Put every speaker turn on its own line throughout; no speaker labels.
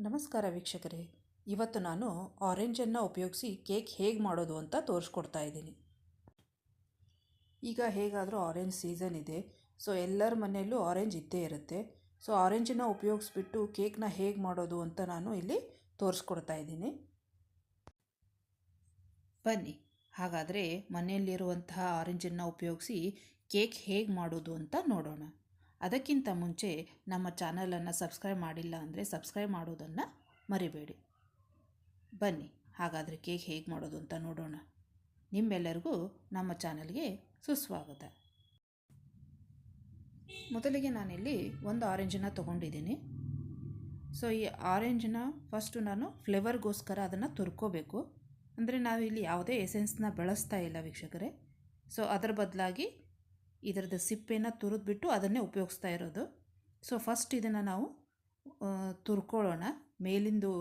ನಮಸ್ಕಾರ ವೀಕ್ಷಕರೇ. ಇವತ್ತು ನಾನು ಆರೆಂಜನ್ನು ಉಪಯೋಗಿಸಿ ಕೇಕ್ ಹೇಗೆ ಮಾಡೋದು ಅಂತ ತೋರಿಸ್ಕೊಡ್ತಾ ಇದ್ದೀನಿ. ಈಗ ಹೇಗಾದರೂ ಆರೆಂಜ್ ಸೀಸನ್ ಇದೆ. ಸೊ, ಎಲ್ಲರ ಮನೆಯಲ್ಲೂ ಆರೆಂಜ್ ಇದ್ದೇ ಇರುತ್ತೆ. ಸೊ, ಆರೆಂಜನ್ನು ಉಪಯೋಗಿಸ್ಬಿಟ್ಟು ಕೇಕ್ನ ಹೇಗೆ ಮಾಡೋದು ಅಂತ ನಾನು ಇಲ್ಲಿ ತೋರಿಸ್ಕೊಡ್ತಾ ಇದ್ದೀನಿ. ಬನ್ನಿ. ಹಾಗಾದರೆ ಮನೆಯಲ್ಲಿರುವಂತಹ ಆರೆಂಜನ್ನು ಉಪಯೋಗಿಸಿ ಕೇಕ್ ಹೇಗೆ ಮಾಡೋದು ಅಂತ ನೋಡೋಣ. ಅದಕ್ಕಿಂತ ಮುಂಚೆ ನಮ್ಮ ಚಾನಲನ್ನು ಸಬ್ಸ್ಕ್ರೈಬ್ ಮಾಡಿಲ್ಲ ಅಂದರೆ ಸಬ್ಸ್ಕ್ರೈಬ್ ಮಾಡೋದನ್ನು ಮರಿಬೇಡಿ. ಬನ್ನಿ, ಹಾಗಾದರೆ ಕೇಕ್ ಹೇಗೆ ಮಾಡೋದು ಅಂತ ನೋಡೋಣ. ನಿಮ್ಮೆಲ್ಲರಿಗೂ ನಮ್ಮ ಚಾನಲ್ಗೆ ಸುಸ್ವಾಗತ. ಮೊದಲಿಗೆ ನಾನಿಲ್ಲಿ ಒಂದು ಆರೆಂಜನ್ನು ತೊಗೊಂಡಿದ್ದೀನಿ. ಸೊ, ಈ ಆರೆಂಜನ್ನ ಫಸ್ಟು ನಾನು ಫ್ಲೇವರ್ಗೋಸ್ಕರ ಅದನ್ನು ತುರ್ಕೋಬೇಕು. ಅಂದರೆ ಇಲ್ಲಿ ಯಾವುದೇ ಎಸೆನ್ಸ್ನ ಬಳಸ್ತಾ ಇಲ್ಲ ವೀಕ್ಷಕರೇ. ಸೊ, ಅದರ ಬದಲಾಗಿ ಇದರದ್ದು ಸಿಪ್ಪೆನ ತುರಿದ್ಬಿಟ್ಟು ಅದನ್ನೇ ಉಪಯೋಗಿಸ್ತಾ ಇರೋದು. ಸೊ ಫಸ್ಟ್ ಇದನ್ನು ನಾವು ತುರ್ಕೊಳ್ಳೋಣ. ಮೇಲಿಂದು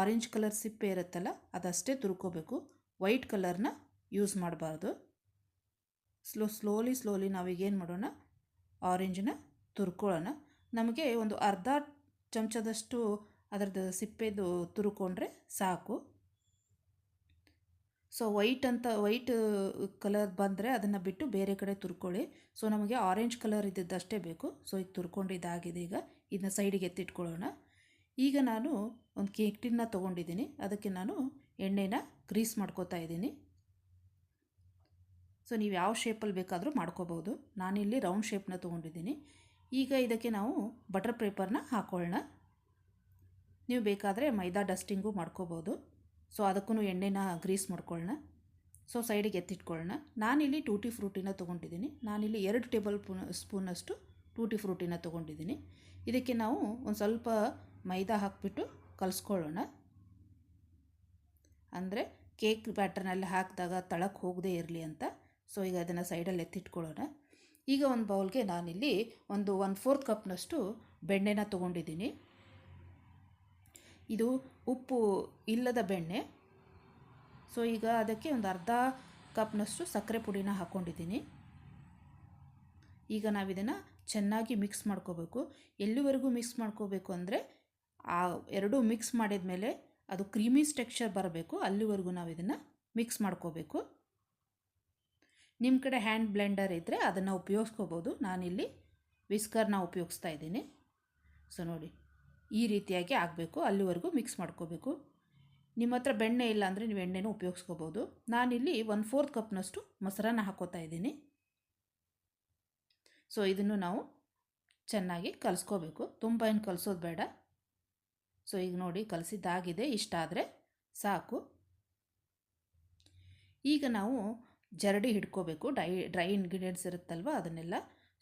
ಆರೆಂಜ್ ಕಲರ್ ಸಿಪ್ಪೆ ಇರುತ್ತಲ್ಲ, ಅದಷ್ಟೇ ತುರ್ಕೋಬೇಕು. ವೈಟ್ ಕಲರ್ನ ಯೂಸ್ ಮಾಡಬಾರ್ದು. ಸ್ಲೋ ಸ್ಲೋಲಿ ಸ್ಲೋಲಿ ನಾವೀಗೇನು ಮಾಡೋಣ? ಆರೆಂಜನ್ನ ತುರ್ಕೊಳ್ಳೋಣ. ನಮಗೆ ಒಂದು ಅರ್ಧ ಚಮಚದಷ್ಟು ಅದರದ್ದು ಸಿಪ್ಪೆದು ತುರ್ಕೊಂಡ್ರೆ ಸಾಕು. ಸೊ ವೈಟ್ ಅಂತ ವೈಟ್ ಕಲರ್ ಬಂದರೆ ಅದನ್ನು ಬಿಟ್ಟು ಬೇರೆ ಕಡೆ ತುರ್ಕೊಳ್ಳಿ. ಸೊ ನಮಗೆ ಆರೆಂಜ್ ಕಲರ್ ಇದ್ದಿದ್ದಷ್ಟೇ ಬೇಕು. ಸೊ ಈಗ ತುರ್ಕೊಂಡಿದ್ದಾಗಿದೆ ಈಗ. ಇದನ್ನ ಸೈಡಿಗೆ ಎತ್ತಿಟ್ಕೊಳ್ಳೋಣ. ಈಗ ನಾನು ಒಂದು ಕೇಕ್ ಟಿನ್ನ ತೊಗೊಂಡಿದ್ದೀನಿ. ಅದಕ್ಕೆ ನಾನು ಎಣ್ಣೆನ ಗ್ರೀಸ್ ಮಾಡ್ಕೋತಾ ಇದ್ದೀನಿ. ಸೊ ನೀವು ಯಾವ ಶೇಪಲ್ಲಿ ಬೇಕಾದರೂ ಮಾಡ್ಕೋಬೋದು. ನಾನಿಲ್ಲಿ ರೌಂಡ್ ಶೇಪ್ನ ತೊಗೊಂಡಿದ್ದೀನಿ. ಈಗ ಇದಕ್ಕೆ ನಾವು ಬಟರ್ ಪೇಪರ್ನ ಹಾಕೊಳ್ಳೋಣ. ನೀವು ಬೇಕಾದರೆ ಮೈದಾ ಡಸ್ಟಿಂಗು ಮಾಡ್ಕೋಬೋದು. ಸೊ ಅದಕ್ಕೂ ಎಣ್ಣೆನ ಗ್ರೀಸ್ ಮಾಡ್ಕೊಳ್ಳೋಣ ಸೊ ಸೈಡಿಗೆ ಎತ್ತಿಟ್ಕೊಳ್ಳೋಣ ನಾನಿಲ್ಲಿ ಟೂಟಿ ಫ್ರೂಟಿನ ತೊಗೊಂಡಿದ್ದೀನಿ. ನಾನಿಲ್ಲಿ ಎರಡು ಟೇಬಲ್ ಸ್ಪೂನ್ ಸ್ಪೂನಷ್ಟು ಟೂಟಿ ಫ್ರೂಟಿನ ತೊಗೊಂಡಿದ್ದೀನಿ. ಇದಕ್ಕೆ ನಾವು ಒಂದು ಸ್ವಲ್ಪ ಮೈದಾ ಹಾಕಿಬಿಟ್ಟು ಕಲಸ್ಕೊಳ್ಳೋಣ. ಅಂದರೆ ಕೇಕ್ ಬ್ಯಾಟರ್ನಲ್ಲಿ ಹಾಕಿದಾಗ ತಳಕ್ಕೆ ಹೋಗದೇ ಇರಲಿ ಅಂತ. ಸೊ ಈಗ ಅದನ್ನು ಸೈಡಲ್ಲಿ ಎತ್ತಿಟ್ಕೊಳ್ಳೋಣ ಈಗ ಒಂದು ಬೌಲ್ಗೆ ನಾನಿಲ್ಲಿ ಒಂದು ಒನ್ ಫೋರ್ತ್ ಕಪ್ನಷ್ಟು ಬೆಣ್ಣೆನ ತೊಗೊಂಡಿದ್ದೀನಿ. ಇದು ಉಪ್ಪು ಇಲ್ಲದ ಬೆಣ್ಣೆ. ಸೊ ಈಗ ಅದಕ್ಕೆ ಒಂದು ಅರ್ಧ ಕಪ್ನಷ್ಟು ಸಕ್ಕರೆ ಪುಡಿನ ಹಾಕ್ಕೊಂಡಿದ್ದೀನಿ ಈಗ ನಾವಿದನ್ನು ಚೆನ್ನಾಗಿ ಮಿಕ್ಸ್ ಮಾಡ್ಕೋಬೇಕು. ಎಲ್ಲಿವರೆಗೂ ಮಿಕ್ಸ್ ಮಾಡ್ಕೋಬೇಕು ಅಂದರೆ, ಆ ಎರಡೂ ಮಿಕ್ಸ್ ಮಾಡಿದ ಮೇಲೆ ಅದು ಕ್ರೀಮಿ ಸ್ಟೆಕ್ಚರ್ ಬರಬೇಕು. ಅಲ್ಲಿವರೆಗೂ ನಾವು ಇದನ್ನು ಮಿಕ್ಸ್ ಮಾಡ್ಕೋಬೇಕು. ನಿಮ್ಮ ಕಡೆ ಹ್ಯಾಂಡ್ ಬ್ಲೆಂಡರ್ ಇದ್ದರೆ ಅದನ್ನು ಉಪಯೋಗಿಸ್ಕೋಬೋದು. ನಾನಿಲ್ಲಿ ವಿಸ್ಕರ್ನ ಉಪಯೋಗಿಸ್ತಾ ಇದ್ದೀನಿ. ಸೊ ನೋಡಿ. ಈ ರೀತಿಯಾಗಿ ಆಗಬೇಕು, ಅಲ್ಲಿವರೆಗೂ ಮಿಕ್ಸ್ ಮಾಡ್ಕೋಬೇಕು. ನಿಮ್ಮ ಹತ್ರ ಬೆಣ್ಣೆ ಇಲ್ಲ ಅಂದರೆ ನೀವು ಎಣ್ಣೆನೂ ಉಪಯೋಗಿಸ್ಕೋಬೋದು. ನಾನಿಲ್ಲಿ ಒನ್ ಫೋರ್ತ್ ಕಪ್ನಷ್ಟು ಮೊಸರನ್ನ ಹಾಕೋತಾ ಇದ್ದೀನಿ. ಸೊ ಇದನ್ನು ನಾವು ಚೆನ್ನಾಗಿ ಕಲಿಸ್ಕೋಬೇಕು. ತುಂಬ ಏನು ಕಲಿಸೋದು ಬೇಡ. ಸೊ ಈಗ ನೋಡಿ ಕಲಸಿದ್ದಾಗಿದೆ, ಇಷ್ಟ ಆದರೆ ಸಾಕು. ಈಗ ನಾವು ಜರಡಿ ಹಿಡ್ಕೋಬೇಕು. ಡ್ರೈ ಡ್ರೈ ಇಂಗ್ರೀಡಿಯೆಂಟ್ಸ್ ಇರುತ್ತಲ್ವ ಅದನ್ನೆಲ್ಲ.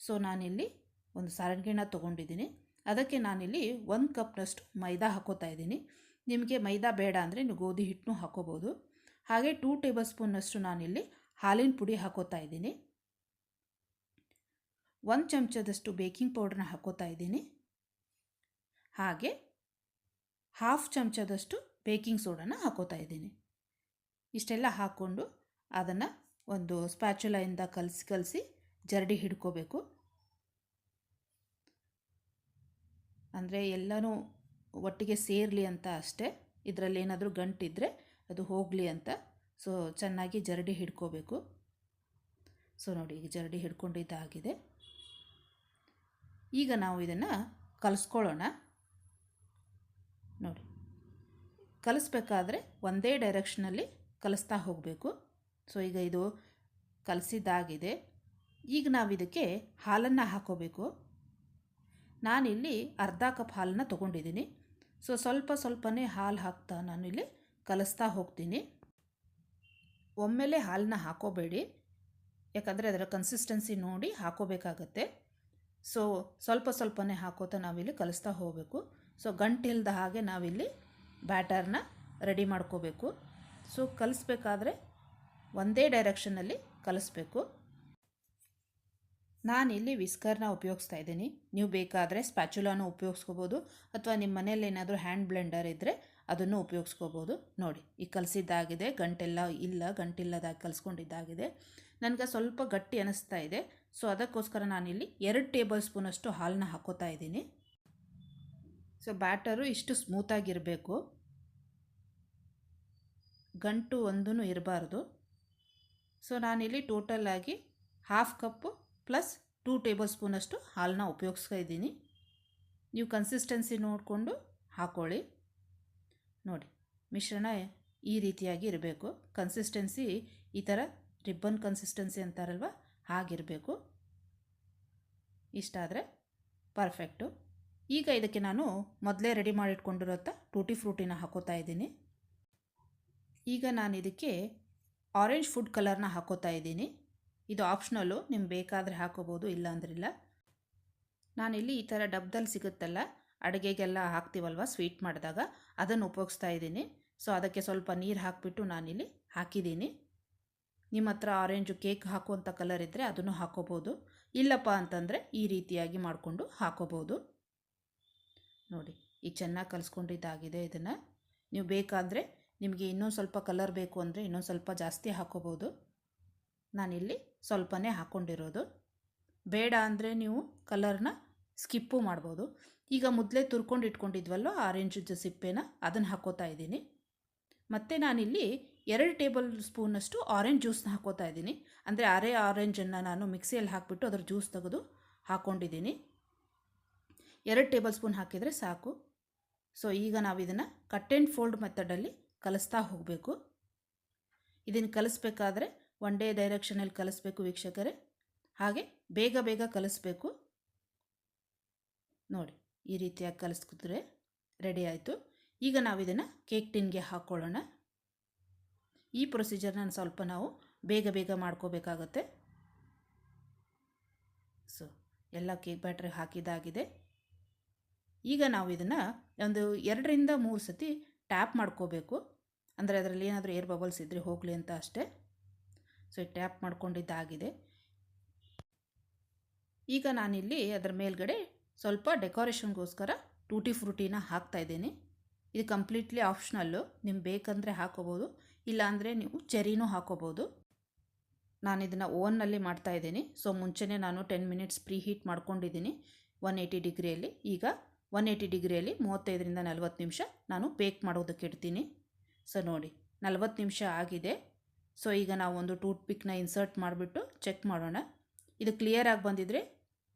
ಸೊ ನಾನಿಲ್ಲಿ ಒಂದು ಸಾರಂಗಿನ ತೊಗೊಂಡಿದ್ದೀನಿ. ಅದಕ್ಕೆ ನಾನಿಲ್ಲಿ ಒಂದು ಕಪ್ನಷ್ಟು ಮೈದಾ ಹಾಕೋತಾ ಇದ್ದೀನಿ. ನಿಮಗೆ ಮೈದಾ ಬೇಡ ಅಂದರೆ ನೀವು ಗೋಧಿ ಹಿಟ್ಟನ್ನು ಹಾಕೋಬೋದು. ಹಾಗೆ ಟೂ ಟೇಬಲ್ ಸ್ಪೂನಷ್ಟು ನಾನಿಲ್ಲಿ ಹಾಲಿನ ಪುಡಿ ಹಾಕೋತಾ ಇದ್ದೀನಿ. ಒಂದು ಚಮಚದಷ್ಟು ಬೇಕಿಂಗ್ ಪೌಡ್ರನ್ನ ಹಾಕೋತಾ ಇದ್ದೀನಿ. ಹಾಗೆ ಹಾಫ್ ಚಮಚದಷ್ಟು ಬೇಕಿಂಗ್ ಸೋಡಾನ ಹಾಕೋತಾ ಇದ್ದೀನಿ. ಇಷ್ಟೆಲ್ಲ ಹಾಕ್ಕೊಂಡು ಅದನ್ನು ಒಂದು ಸ್ಪ್ಯಾಚುಲಾಯಿಂದ ಕಲಸಿ ಕಲಸಿ ಜರಡಿ ಹಿಡ್ಕೋಬೇಕು. ಅಂದರೆ ಎಲ್ಲನೂ ಒಟ್ಟಿಗೆ ಸೇರಲಿ ಅಂತ ಅಷ್ಟೇ. ಇದರಲ್ಲಿ ಏನಾದರೂ ಗಂಟಿದ್ದರೆ ಅದು ಹೋಗಲಿ ಅಂತ. ಸೊ ಚೆನ್ನಾಗಿ ಜರಡಿ ಹಿಡ್ಕೋಬೇಕು. ಸೊ ನೋಡಿ, ಈಗ ಜರಡಿ ಹಿಡ್ಕೊಂಡಿದ್ದಾಗಿದೆ ಈಗ ನಾವು ಇದನ್ನು ಕಲಿಸ್ಕೊಳ್ಳೋಣ. ನೋಡಿ, ಕಲಿಸ್ಬೇಕಾದ್ರೆ ಒಂದೇ ಡೈರೆಕ್ಷನಲ್ಲಿ ಕಲಿಸ್ತಾ ಹೋಗಬೇಕು. ಸೊ ಈಗ ಇದು ಕಲಸಿದ್ದಾಗಿದೆ. ಈಗ ನಾವು ಇದಕ್ಕೆ ಹಾಲನ್ನು ಹಾಕೋಬೇಕು. ನಾನಿಲ್ಲಿ ಅರ್ಧ ಕಪ್ ಹಾಲನ್ನ ತೊಗೊಂಡಿದ್ದೀನಿ. ಸೊ ಸ್ವಲ್ಪ ಸ್ವಲ್ಪನೇ ಹಾಲು ಹಾಕ್ತಾ ನಾನಿಲ್ಲಿ ಕಲಿಸ್ತಾ ಹೋಗ್ತೀನಿ. ಒಮ್ಮೆಲೆ ಹಾಲನ್ನ ಹಾಕೋಬೇಡಿ. ಯಾಕಂದರೆ ಅದರ ಕನ್ಸಿಸ್ಟೆನ್ಸಿ ನೋಡಿ ಹಾಕೋಬೇಕಾಗತ್ತೆ. ಸೊ ಸ್ವಲ್ಪ ಸ್ವಲ್ಪನೇ ಹಾಕೋತಾ ನಾವಿಲ್ಲಿ ಕಲಿಸ್ತಾ ಹೋಗಬೇಕು. ಸೊ ಗಂಟಿಲ್ದ ಹಾಗೆ ನಾವಿಲ್ಲಿ ಬ್ಯಾಟರ್ನ ರೆಡಿ ಮಾಡ್ಕೋಬೇಕು. ಸೊ ಕಲಿಸ್ಬೇಕಾದ್ರೆ ಒಂದೇ ಡೈರೆಕ್ಷನಲ್ಲಿ ಕಲಿಸ್ಬೇಕು. ನಾನಿಲ್ಲಿ ವಿಸ್ಕರ್ನ ಉಪಯೋಗಿಸ್ತಾ ಇದ್ದೀನಿ. ನೀವು ಬೇಕಾದರೆ ಸ್ಪ್ಯಾಚುಲಾನು ಉಪಯೋಗಿಸ್ಕೋಬೋದು, ಅಥವಾ ನಿಮ್ಮ ಮನೇಲಿ ಏನಾದರೂ ಹ್ಯಾಂಡ್ ಬ್ಲೆಂಡರ್ ಇದ್ದರೆ ಅದನ್ನು ಉಪಯೋಗಿಸ್ಕೋಬೋದು. ನೋಡಿ, ಈ ಕಲಿಸಿದ್ದಾಗಿದೆ, ಗಂಟೆಲ್ಲ ಇಲ್ಲ, ಗಂಟಿಲ್ಲದಾಗಿ ಕಲಿಸ್ಕೊಂಡಿದ್ದಾಗಿದೆ. ನನಗೆ ಸ್ವಲ್ಪ ಗಟ್ಟಿ ಅನಿಸ್ತಾ ಇದೆ. ಸೊ, ಅದಕ್ಕೋಸ್ಕರ ನಾನಿಲ್ಲಿ ಎರಡು ಟೇಬಲ್ ಸ್ಪೂನಷ್ಟು ಹಾಲನ್ನ ಹಾಕೋತಾ ಇದ್ದೀನಿ. ಸೊ, ಬ್ಯಾಟರು ಇಷ್ಟು ಸ್ಮೂತಾಗಿರಬೇಕು. ಗಂಟು ಒಂದೂ ಇರಬಾರ್ದು. ಸೊ, ನಾನಿಲ್ಲಿ ಟೋಟಲ್ ಆಗಿ half cup plus two table ಸ್ಪೂನಷ್ಟು ಹಾಲನ್ನ ಉಪಯೋಗಿಸ್ತಾ ಇದ್ದೀನಿ. ನೀವು ಕನ್ಸಿಸ್ಟೆನ್ಸಿ ನೋಡಿಕೊಂಡು ಹಾಕ್ಕೊಳ್ಳಿ ನೋಡಿ, ಮಿಶ್ರಣ ಈ ರೀತಿಯಾಗಿ ಇರಬೇಕು. ಕನ್ಸಿಸ್ಟೆನ್ಸಿ ಈ ಥರ ರಿಬ್ಬನ್ ಕನ್ಸಿಸ್ಟೆನ್ಸಿ ಅಂತಾರಲ್ವ, ಹಾಗಿರಬೇಕು. ಇಷ್ಟಾದರೆ ಪರ್ಫೆಕ್ಟು ಈಗ ಇದಕ್ಕೆ ನಾನು ಮೊದಲೇ ರೆಡಿ ಮಾಡಿಟ್ಕೊಂಡಿರೋಂಥ ಟೂಟಿ ಫ್ರೂಟಿನ ಹಾಕೋತಾ ಇದ್ದೀನಿ. ಈಗ ನಾನು ಇದಕ್ಕೆ ಆರೆಂಜ್ ಫುಡ್ ಕಲರ್ನ ಹಾಕೋತಾ ಇದ್ದೀನಿ. ಇದು ಆಪ್ಷನಲ್ಲು ನಿಮ್ಗೆ ಬೇಕಾದರೆ ಹಾಕೋಬೋದು, ಇಲ್ಲ ಅಂದ್ರಿಲ್ಲ ನಾನಿಲ್ಲಿ ಈ ಥರ ಡಬ್ದಲ್ಲಿ ಸಿಗುತ್ತಲ್ಲ, ಅಡುಗೆಗೆಲ್ಲ ಹಾಕ್ತೀವಲ್ವ ಸ್ವೀಟ್ ಮಾಡಿದಾಗ, ಅದನ್ನು ಉಪಯೋಗಿಸ್ತಾ ಇದ್ದೀನಿ. ಸೊ ಅದಕ್ಕೆ ಸ್ವಲ್ಪ ನೀರು ಹಾಕಿಬಿಟ್ಟು ನಾನಿಲ್ಲಿ ಹಾಕಿದ್ದೀನಿ. ನಿಮ್ಮ ಹತ್ರ ಆರೆಂಜು ಕೇಕ್ ಹಾಕುವಂಥ ಕಲರ್ ಇದ್ದರೆ ಅದನ್ನು ಹಾಕೋಬೋದು. ಇಲ್ಲಪ್ಪ ಅಂತಂದರೆ ಈ ರೀತಿಯಾಗಿ ಮಾಡಿಕೊಂಡು ಹಾಕೋಬೋದು. ನೋಡಿ, ಈ ಚೆನ್ನಾಗಿ ಕಲಿಸ್ಕೊಂಡಿದ್ದಾಗಿದೆ ಇದನ್ನು. ನೀವು ಬೇಕಾದರೆ ನಿಮಗೆ ಇನ್ನೊಂದು ಸ್ವಲ್ಪ ಕಲರ್ ಬೇಕು ಅಂದರೆ ಇನ್ನೊಂದು ಸ್ವಲ್ಪ ಜಾಸ್ತಿ ಹಾಕೋಬೋದು. ನಾನಿಲ್ಲಿ ಸ್ವಲ್ಪನೇ ಹಾಕ್ಕೊಂಡಿರೋದು ಬೇಡ ಅಂದರೆ ನೀವು ಕಲರ್ನ ಸ್ಕಿಪ್ಪು ಮಾಡ್ಬೋದು. ಈಗ ಮೊದಲೇ ತುರ್ಕೊಂಡು ಇಟ್ಕೊಂಡಿದ್ವಲ್ಲೋ ಆರೆಂಜ್ ಸಿಪ್ಪೆನ ಅದನ್ನು ಹಾಕೋತಾ ಇದ್ದೀನಿ. ಮತ್ತು ನಾನಿಲ್ಲಿ ಎರಡು ಟೇಬಲ್ ಸ್ಪೂನಷ್ಟು ಆರೆಂಜ್ ಜ್ಯೂಸ್ನ ಹಾಕೋತಾ ಇದ್ದೀನಿ. ಅಂದರೆ ಅರೆ ಆರೆಂಜನ್ನು ನಾನು ಮಿಕ್ಸಿಯಲ್ಲಿ ಹಾಕಿಬಿಟ್ಟು ಅದರ ಜ್ಯೂಸ್ ತೆಗೆದು ಹಾಕ್ಕೊಂಡಿದ್ದೀನಿ ಎರಡು ಟೇಬಲ್ ಸ್ಪೂನ್ ಹಾಕಿದರೆ ಸಾಕು. ಸೊ, ಈಗ ನಾವು ಇದನ್ನು ಕಟ್ ಆ್ಯಂಡ್ ಫೋಲ್ಡ್ ಮೆಥಡಲ್ಲಿ ಕಲಿಸ್ತಾ ಹೋಗಬೇಕು. ಇದನ್ನು ಕಲಿಸ್ಬೇಕಾದ್ರೆ ಒನ್ ಡೇ ಡೈರೆಕ್ಷನಲ್ಲಿ ಕಲಿಸ್ಬೇಕು ವೀಕ್ಷಕರೇ. ಹಾಗೆ ಬೇಗ ಬೇಗ ಕಲಿಸ್ಬೇಕು. ನೋಡಿ, ಈ ರೀತಿಯಾಗಿ ಕಲಿಸ್ಕಿದ್ರೆ ರೆಡಿ ಆಯಿತು. ಈಗ ನಾವು ಇದನ್ನು ಕೇಕ್ ಟಿನ್ಗೆ ಹಾಕ್ಕೊಳ್ಳೋಣ ಈ ಪ್ರೊಸೀಜರ್ನ ಸ್ವಲ್ಪ ನಾವು ಬೇಗ ಬೇಗ ಮಾಡ್ಕೋಬೇಕಾಗತ್ತೆ. ಸೊ ಎಲ್ಲ ಕೇಕ್ ಬ್ಯಾಟ್ರಿ ಹಾಕಿದಾಗಿದೆ. ಈಗ ನಾವು ಇದನ್ನು ಒಂದು ಎರಡರಿಂದ ಮೂರು ಸತಿ ಟ್ಯಾಪ್ ಮಾಡ್ಕೋಬೇಕು. ಅಂದರೆ ಅದರಲ್ಲಿ ಏನಾದರೂ ಏರ್ ಬಬಲ್ಸ್ ಇದ್ದರೆ ಹೋಗಲಿ ಅಂತ ಅಷ್ಟೇ. ಸೊ ಟ್ಯಾಪ್ ಮಾಡ್ಕೊಂಡಿದ್ದಾಗಿದೆ. ಈಗ ನಾನಿಲ್ಲಿ ಅದರ ಮೇಲ್ಗಡೆ ಸ್ವಲ್ಪ ಡೆಕೋರೇಷನ್ಗೋಸ್ಕರ ಟೂಟಿ ಫ್ರೂಟಿನ ಹಾಕ್ತಾಯಿದ್ದೀನಿ ಇದು ಕಂಪ್ಲೀಟ್ಲಿ ಆಪ್ಷನಲ್ಲು. ನಿಮ್ಗೆ ಬೇಕಂದರೆ ಹಾಕೋಬೋದು, ಇಲ್ಲಾಂದರೆ ನೀವು ಚೆರಿನೂ ಹಾಕೋಬೋದು. ನಾನು ಇದನ್ನು ಓವನ್ನಲ್ಲಿ ಮಾಡ್ತಾಯಿದ್ದೀನಿ ಸೊ ಮುಂಚೆನೇ ನಾನು ಟೆನ್ ಮಿನಿಟ್ಸ್ ಪ್ರೀ ಹೀಟ್ ಮಾಡ್ಕೊಂಡಿದ್ದೀನಿ ಒನ್ ಏಯ್ಟಿ ಡಿಗ್ರಿಯಲ್ಲಿ. ಈಗ ಒನ್ ಏಯ್ಟಿ ಡಿಗ್ರಿಯಲ್ಲಿ ಮೂವತ್ತೈದರಿಂದ ನಲ್ವತ್ತು ನಿಮಿಷ ನಾನು ಬೇಕ್ ಮಾಡೋದಕ್ಕೆ ಇಡ್ತೀನಿ. ಸೊ ನೋಡಿ, ನಲ್ವತ್ತು ನಿಮಿಷ ಆಗಿದೆ. ಸೊ ಈಗ ನಾವು ಒಂದು ಟೂತ್ ಪಿಕ್ನ ಇನ್ಸರ್ಟ್ ಮಾಡಿಬಿಟ್ಟು ಚೆಕ್ ಮಾಡೋಣ. ಇದು ಕ್ಲಿಯರಾಗಿ ಬಂದಿದ್ರೆ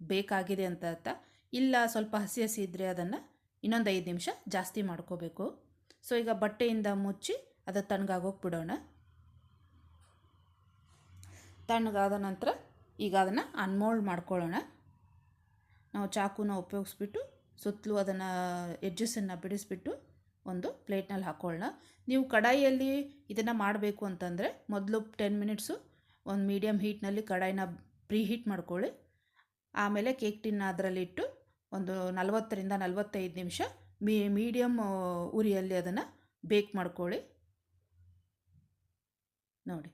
ಬೇಕಾಗಿದೆ ಅಂತ ಅರ್ಥ. ಇಲ್ಲ ಸ್ವಲ್ಪ ಹಸಿ ಹಸಿ ಇದ್ದರೆ ಅದನ್ನು ಇನ್ನೊಂದು ಐದು ನಿಮಿಷ ಜಾಸ್ತಿ ಮಾಡ್ಕೋಬೇಕು. ಸೊ ಈಗ ಬಟ್ಟೆಯಿಂದ ಮುಚ್ಚಿ ಅದು ತಣ್ಣಗಾಗೋಗಿ ಬಿಡೋಣ ತಣ್ಣಗಾದ ನಂತರ ಈಗ ಅದನ್ನು ಅನ್ಮೋಲ್ಡ್ ಮಾಡ್ಕೊಳ್ಳೋಣ. ನಾವು ಚಾಕುನ ಉಪಯೋಗಿಸ್ಬಿಟ್ಟು ಸುತ್ತಲೂ ಅದನ್ನು ಎಡ್ಜಸ್ಸನ್ನು ಬಿಡಿಸ್ಬಿಟ್ಟು ಒಂದು ಪ್ಲೇಟ್ನಲ್ಲಿ ಹಾಕ್ಕೊಳ್ಳೋಣ ನೀವು ಕಡಾಯಿಯಲ್ಲಿ ಇದನ್ನು ಮಾಡಬೇಕು ಅಂತಂದರೆ ಮೊದಲು ಟೆನ್ ಮಿನಿಟ್ಸು, ಒಂದು ಮೀಡಿಯಮ್ ಹೀಟ್ನಲ್ಲಿ ಕಡಾಯಿನ ಪ್ರೀ ಹೀಟ್ ಮಾಡ್ಕೊಳ್ಳಿ. ಆಮೇಲೆ ಕೇಕ್ ಟಿನ್ನ ಅದರಲ್ಲಿಟ್ಟು ಒಂದು ನಲವತ್ತರಿಂದ ನಲವತ್ತೈದು ನಿಮಿಷ ಮೀ, ಮೀಡಿಯಮ್ ಉರಿಯಲ್ಲಿ ಅದನ್ನು ಬೇಕ್ ಮಾಡ್ಕೊಳ್ಳಿ. ನೋಡಿ,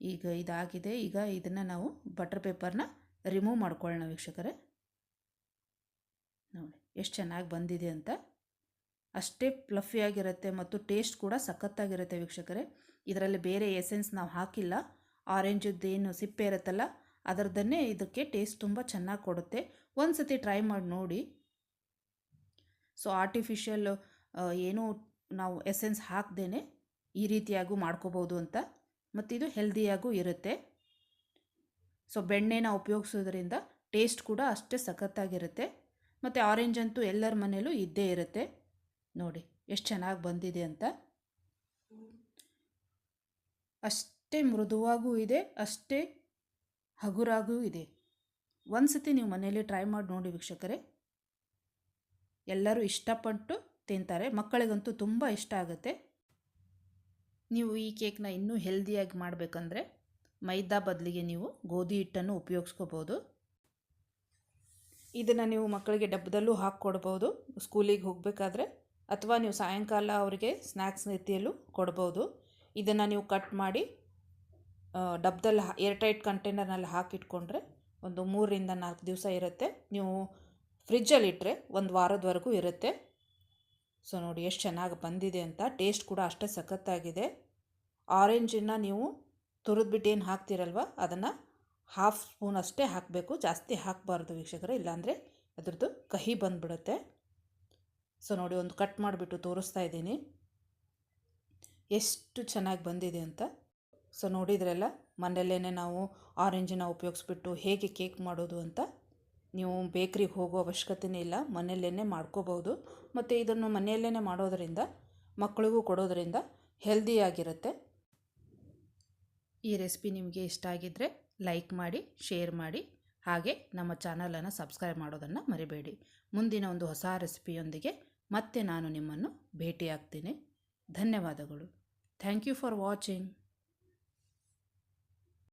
ಈಗ ಇದಾಗಿದೆ. ಈಗ ಇದನ್ನು ನಾವು ಬಟರ್ ಪೇಪರ್ನ ರಿಮೂವ್ ಮಾಡ್ಕೊಳ್ಳೋಣ ವೀಕ್ಷಕರೇ. ನೋಡಿ, ಎಷ್ಟು ಚೆನ್ನಾಗಿ ಬಂದಿದೆ ಅಂತ. ಅಷ್ಟೇ ಫ್ಲಫಿಯಾಗಿರುತ್ತೆ ಮತ್ತು ಟೇಸ್ಟ್ ಕೂಡ ಸಖತ್ತಾಗಿರುತ್ತೆ ವೀಕ್ಷಕರೇ. ಇದರಲ್ಲಿ ಬೇರೆ ಎಸೆನ್ಸ್ ನಾವು ಹಾಕಿಲ್ಲ. ಆರೆಂಜದ್ದೇನು ಸಿಪ್ಪೆ ಇರುತ್ತಲ್ಲ, ಅದರದನ್ನೇ ಇದಕ್ಕೆ ಟೇಸ್ಟ್ ತುಂಬ ಚೆನ್ನಾಗಿ ಕೊಡುತ್ತೆ. ಒಂದು ಸತಿ ಟ್ರೈ ಮಾಡಿ ನೋಡಿ. ಸೊ, ಆರ್ಟಿಫಿಷಿಯಲ್ ಏನೂ ನಾವು ಎಸೆನ್ಸ್ ಹಾಕ್ದೇ ಈ ರೀತಿಯಾಗೂ ಮಾಡ್ಕೋಬೋದು ಅಂತ. ಮತ್ತು ಇದು ಹೆಲ್ದಿಯಾಗೂ ಇರುತ್ತೆ. ಸೊ, ಬೆಣ್ಣೆನ ಉಪಯೋಗಿಸೋದ್ರಿಂದ ಟೇಸ್ಟ್ ಕೂಡ ಅಷ್ಟೇ ಸಖತ್ತಾಗಿರುತ್ತೆ. ಮತ್ತು ಆರೆಂಜ್ ಅಂತೂ ಎಲ್ಲರ ಮನೇಲೂ ಇದ್ದೇ ಇರುತ್ತೆ. ನೋಡಿ, ಎಷ್ಟು ಚೆನ್ನಾಗಿ ಬಂದಿದೆ ಅಂತ. ಅಷ್ಟೇ ಮೃದುವಾಗೂ ಇದೆ, ಅಷ್ಟೇ ಹಗುರಾಗೂ ಇದೆ. ಒಂದು ಸತಿ ನೀವು ಮನೆಯಲ್ಲಿ ಟ್ರೈ ಮಾಡಿ ನೋಡಿ ವೀಕ್ಷಕರೇ. ಎಲ್ಲರೂ ಇಷ್ಟಪಟ್ಟು ತಿಂತಾರೆ, ಮಕ್ಕಳಿಗಂತೂ ತುಂಬ ಇಷ್ಟ ಆಗುತ್ತೆ. ನೀವು ಈ ಕೇಕ್ನ ಇನ್ನೂ ಹೆಲ್ದಿಯಾಗಿ ಮಾಡಬೇಕಂದ್ರೆ ಮೈದಾ ಬದಲಿಗೆ ನೀವು ಗೋಧಿ ಹಿಟ್ಟನ್ನು ಉಪಯೋಗಿಸ್ಕೋಬೋದು. ಇದನ್ನು ನೀವು ಮಕ್ಕಳಿಗೆ ಡಬ್ಬದಲ್ಲೂ ಹಾಕ್ಕೊಡ್ಬೋದು, ಸ್ಕೂಲಿಗೆ ಹೋಗಬೇಕಾದ್ರೆ. ಅಥವಾ ನೀವು ಸಾಯಂಕಾಲ ಅವರಿಗೆ ಸ್ನ್ಯಾಕ್ಸ್ ರೀತಿಯಲ್ಲೂ ಕೊಡ್ಬೋದು. ಇದನ್ನು ನೀವು ಕಟ್ ಮಾಡಿ ಡಬ್ದಲ್ಲಿ ಏರ್ಟೈಟ್ ಕಂಟೈನರ್ನಲ್ಲಿ ಹಾಕಿಟ್ಕೊಂಡ್ರೆ ಒಂದು ಮೂರರಿಂದ ನಾಲ್ಕು ದಿವಸ ಇರುತ್ತೆ. ನೀವು ಫ್ರಿಜ್ಜಲ್ಲಿ ಇಟ್ಟರೆ ಒಂದು ವಾರದವರೆಗೂ ಇರುತ್ತೆ. ಸೊ, ನೋಡಿ ಎಷ್ಟು ಚೆನ್ನಾಗಿ ಬಂದಿದೆ ಅಂತ. ಟೇಸ್ಟ್ ಕೂಡ ಅಷ್ಟೇ ಸಖತ್ತಾಗಿದೆ. ಆರೆಂಜನ್ನು ನೀವು ತುರಿದ್ಬಿಟ್ಟು ಏನು ಹಾಕ್ತಿರಲ್ವ, ಅದನ್ನು ಹಾಫ್ ಸ್ಪೂನ್ ಅಷ್ಟೇ ಹಾಕಬೇಕು. ಜಾಸ್ತಿ ಹಾಕಬಾರ್ದು ವೀಕ್ಷಕರೇ, ಇಲ್ಲಾಂದರೆ ಅದರದ್ದು ಕಹಿ ಬಂದುಬಿಡುತ್ತೆ. ಸೊ ನೋಡಿ, ಒಂದು ಕಟ್ ಮಾಡಿಬಿಟ್ಟು ತೋರಿಸ್ತಾ ಇದ್ದೀನಿ. ಎಷ್ಟು ಚೆನ್ನಾಗಿ ಬಂದಿದೆ ಅಂತ. ಸೊ ನೋಡಿದ್ರಲ್ಲ ಮನೆಯಲ್ಲೇ ನಾವು ಆರೆಂಜನ್ನು ಉಪಯೋಗಿಸ್ಬಿಟ್ಟು ಹೇಗೆ ಕೇಕ್ ಮಾಡೋದು ಅಂತ ನೀವು ಬೇಕ್ರಿಗೆ ಹೋಗೋ ಅವಶ್ಯಕತೆನೇ ಇಲ್ಲ. ಮನೆಯಲ್ಲೇ ಮಾಡ್ಕೋಬೋದು. ಮತ್ತು ಇದನ್ನು ಮನೆಯಲ್ಲೇ ಮಾಡೋದರಿಂದ, ಮಕ್ಕಳಿಗೂ ಕೊಡೋದರಿಂದ ಹೆಲ್ದಿಯಾಗಿರುತ್ತೆ ಈ ರೆಸಿಪಿ ನಿಮಗೆ ಇಷ್ಟ ಆಗಿದ್ದರೆ ಲೈಕ್ ಮಾಡಿ ಶೇರ್ ಮಾಡಿ, ಹಾಗೆ ನಮ್ಮ ಚಾನಲನ್ನು ಸಬ್ಸ್ಕ್ರೈಬ್ ಮಾಡೋದನ್ನು ಮರಿಬೇಡಿ. ಮುಂದಿನ ಒಂದು ಹೊಸ ರೆಸಿಪಿಯೊಂದಿಗೆ ಮತ್ತೆ ನಾನು ನಿಮ್ಮನ್ನು ಭೇಟಿಯಾಗ್ತೇನೆ. ಧನ್ಯವಾದಗಳು. Thank you for watching.